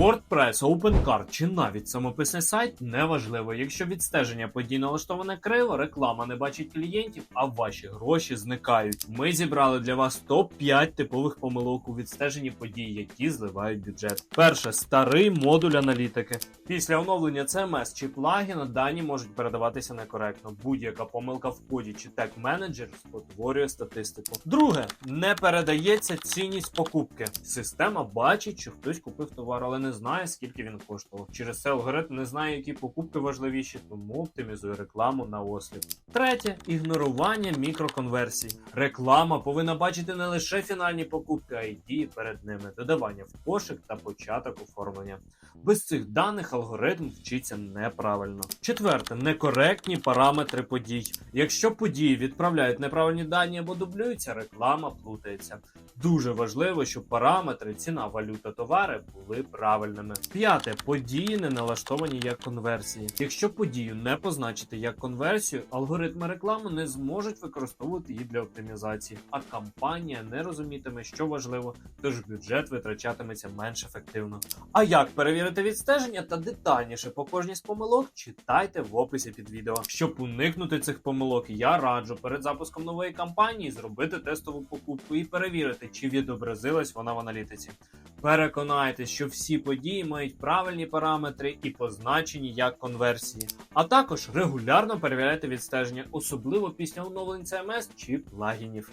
WordPress, OpenCart чи навіть самописний сайт неважливо. Якщо відстеження подій налаштоване криво, реклама не бачить клієнтів, а ваші гроші зникають. Ми зібрали для вас топ-5 типових помилок у відстеженні подій, які зливають бюджет. Перше старий модуль аналітики. Після оновлення CMS чи плагіна дані можуть передаватися некоректно. Будь-яка помилка в коді чи тег менеджер спотворює статистику. Друге, не передається цінність покупки. Система бачить, що хтось купив товар, але не знає, скільки він коштував. Через це алгоритм не знає, які покупки важливіші, тому оптимізує рекламу на осліп. Третє ігнорування мікроконверсій. Реклама повинна бачити не лише фінальні покупки, а й дії перед ними, додавання в кошик та початок оформлення. Без цих даних алгоритм вчиться неправильно. Четверте, некоректні параметри подій. Якщо події відправляють неправильні дані або дублюються, реклама плутається. Дуже важливо, щоб параметри, ціна, валюта, товари були правильними. П'яте події не налаштовані як конверсії. Якщо подію не позначити як конверсію, алгоритми реклами не зможуть використовувати її для оптимізації, а кампанія не розумітиме, що важливо, тож бюджет витрачатиметься менш ефективно. А як перевірити відстеження та детальніше по кожній з помилок, читайте в описі під відео. Щоб уникнути цих помилок, я раджу перед запуском нової кампанії зробити тестову покупку і перевірити, чи відобразилась вона в аналітиці. Переконайтесь, що всі події мають правильні параметри і позначені як конверсії. А також регулярно перевіряйте відстеження, особливо після оновлень CMS чи плагінів.